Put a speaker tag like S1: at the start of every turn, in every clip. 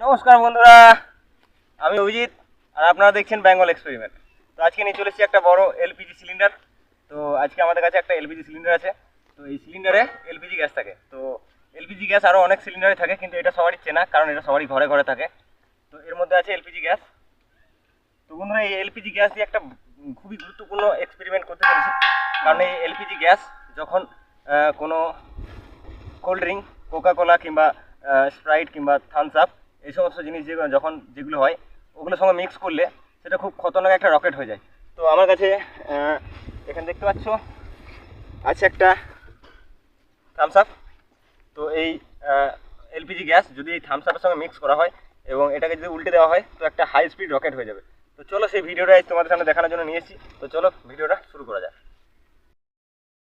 S1: নমস্কার বন্ধুরা, আমি অভিজিৎ আর আপনারা দেখছেন বেঙ্গল এক্সপেরিমেন্ট। তো আজকে নিয়ে চলেছি একটা বড় এলপিজি সিলিন্ডার। তো আজকে আমাদের কাছে একটা এলপিজি সিলিন্ডার আছে। তো এই সিলিন্ডারে এলপিজি গ্যাস থাকে। তো এলপিজি গ্যাস আরও অনেক সিলিন্ডারে থাকে, কিন্তু এটা সবারই চেনা, কারণ এটা সবারই ঘরে ঘরে থাকে। তো এর মধ্যে আছে এলপিজি গ্যাস। তো বন্ধুরা, এই এলপিজি গ্যাস দিয়ে একটা খুবই গুরুত্বপূর্ণ এক্সপেরিমেন্ট করতে চলেছি। কারণ এই এলপিজি গ্যাস যখন কোনো কোল্ড ড্রিঙ্ক কোকা কোলা কিংবা স্প্রাইট কিংবা থামস আপ এই সমস্ত জিনিস যেগুলো যখন যেগুলো হয়, ওগুলোর সঙ্গে মিক্স করলে সেটা খুব খতরনাক একটা রকেট হয়ে যায়। তো আমার কাছে এখানে দেখতে পাচ্ছ, আছে একটা থামস আপ তো এই এলপিজি গ্যাস যদি এই থামস আপের সঙ্গে মিক্স করা হয় এবং এটাকে যদি উল্টে দেওয়া হয়, তো একটা হাই স্পিড রকেট হয়ে যাবে। তো চলো সেই ভিডিওটা আজ তোমাদের সামনে দেখানোর জন্য নিয়ে এসেছি। তো চলো ভিডিওটা শুরু করা যাক।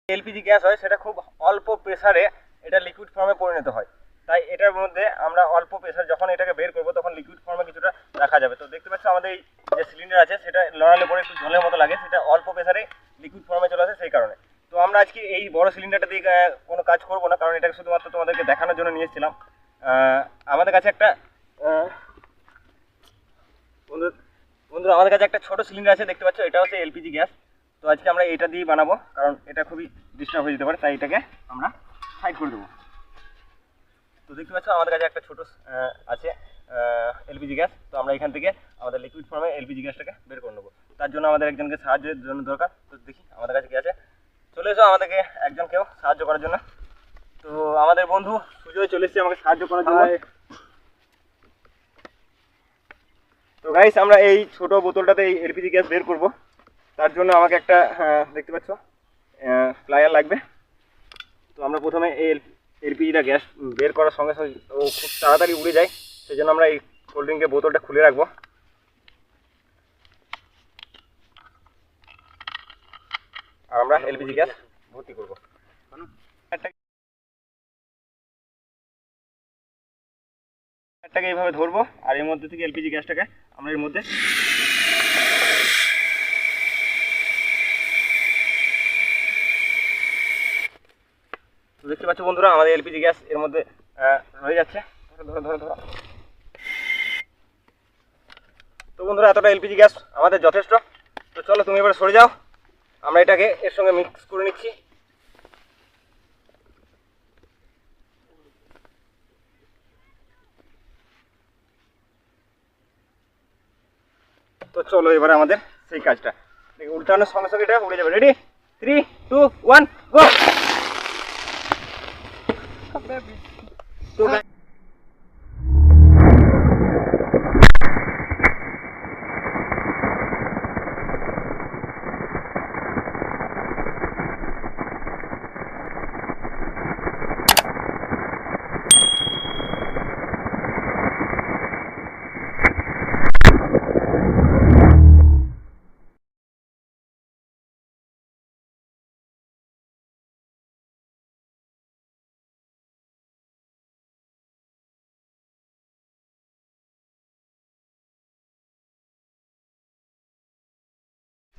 S1: এলপিজি গ্যাস হয়, সেটা খুব অল্প প্রেসারে এটা লিকুইড ফর্মে পরিণত হয়। তাই এটার মধ্যে আমরা অল্প প্রেশার যখন এটাকে বের করব, তখন লিকুইড ফর্মে কিছুটা রাখা যাবে। তো দেখতে পাচ্ছ আমাদের এই যে সিলিন্ডার আছে, সেটা লড়ালে পরে একটু জলের মতো লাগে, সেটা অল্প প্রেসারে লিকুইড ফর্মে চলে আসে সেই কারণে। তো আমরা আজকে এই বড় সিলিন্ডারটা দিয়ে কোনো কাজ করব না, কারণ এটাকে শুধুমাত্র তোমাদেরকে দেখানোর জন্য নিয়ে এসেছিলাম। আমাদের কাছে একটা বন্ধু আমাদের কাছে একটা ছোট সিলিন্ডার আছে, দেখতে পাচ্ছ, এটা হচ্ছে এলপিজি গ্যাস তো আজকে আমরা এটা দিয়ে বানাবো, কারণ এটা খুবই ডিস্টার্ব হয়ে যেতে পারে, তাই এটাকে আমরা সাইড করে দেবো। তো দেখতে পাচ্ছ আমাদের কাছে একটা ছোট আছে এলপিজি গ্যাস। তো আমরা এখান থেকে আমাদের লিকুইড ফর্মে এলপিজি গ্যাসটাকে বের করে নেব। তার জন্য আমাদের একজনকে সাহায্যের জন্য দরকার। তো দেখি আমাদের কাছে কি আছে। চলে এসো আমাদেরকে একজন কেউ সাহায্য করার জন্য। তো আমাদের বন্ধু সুজয় চলে এসেছে আমাকে সাহায্য করার জন্য। তো গাইস আমরা এই ছোট বোতলটাতে এই এলপিজি গ্যাস বের করব। তার জন্য আমাকে একটা দেখতে পাচ্ছ ফ্লায়ার লাগবে। তো আমরা প্রথমে এই এলপিজিটা গ্যাস বের করার সঙ্গে সঙ্গে ও খুব তাড়াতাড়ি উড়ে যায়। সেই জন্য আমরা এই কোল্ড ড্রিঙ্কের বোতলটা খুলে রাখব। আর আমরা এলপিজি গ্যাস ভর্তি করব। এইভাবে ধরবো, আর এর মধ্যে থেকে এলপিজি গ্যাসটাকে আমরা এর মধ্যে তো দেখতে পাচ্ছ বন্ধুরা, আমাদের এলপিজি গ্যাস এর মধ্যে রয়ে যাচ্ছে। তো বন্ধুরা, এতটা এলপিজি গ্যাস আমাদের যথেষ্ট। তো চলো, তুমি এবার সরে যাও। আমরা এটাকে এর সঙ্গে মিক্স করে নিচ্ছি। তো চলো, এবারে আমাদের সেই কাজটা। উল্টানোর সঙ্গে সঙ্গে এটা উড়ে যাবে। Ready three two one go তো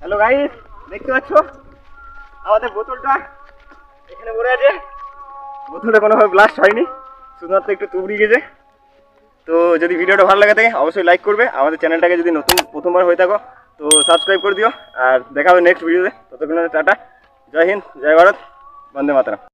S1: হ্যালো গাইস দেখতে পাচ্ছ? আমাদের বোতলটা এখানে পড়ে আছে। বোতলটা কোনোভাবে ব্লাস্ট হয়নি। শুধুমাত্র একটু তুবড়ি গেছে। তো যদি ভিডিওটা ভালো লাগে থাকে, অবশ্যই লাইক করবে। আমাদের চ্যানেলটাকে যদি নতুন প্রথমবার হয়ে থাকো, তো সাবস্ক্রাইব করে দিও। আর দেখা হবে নেক্সট ভিডিওতে ততক্ষণ টাটা। জয় হিন্দ, জয় ভারত। বন্দে মাতারাম।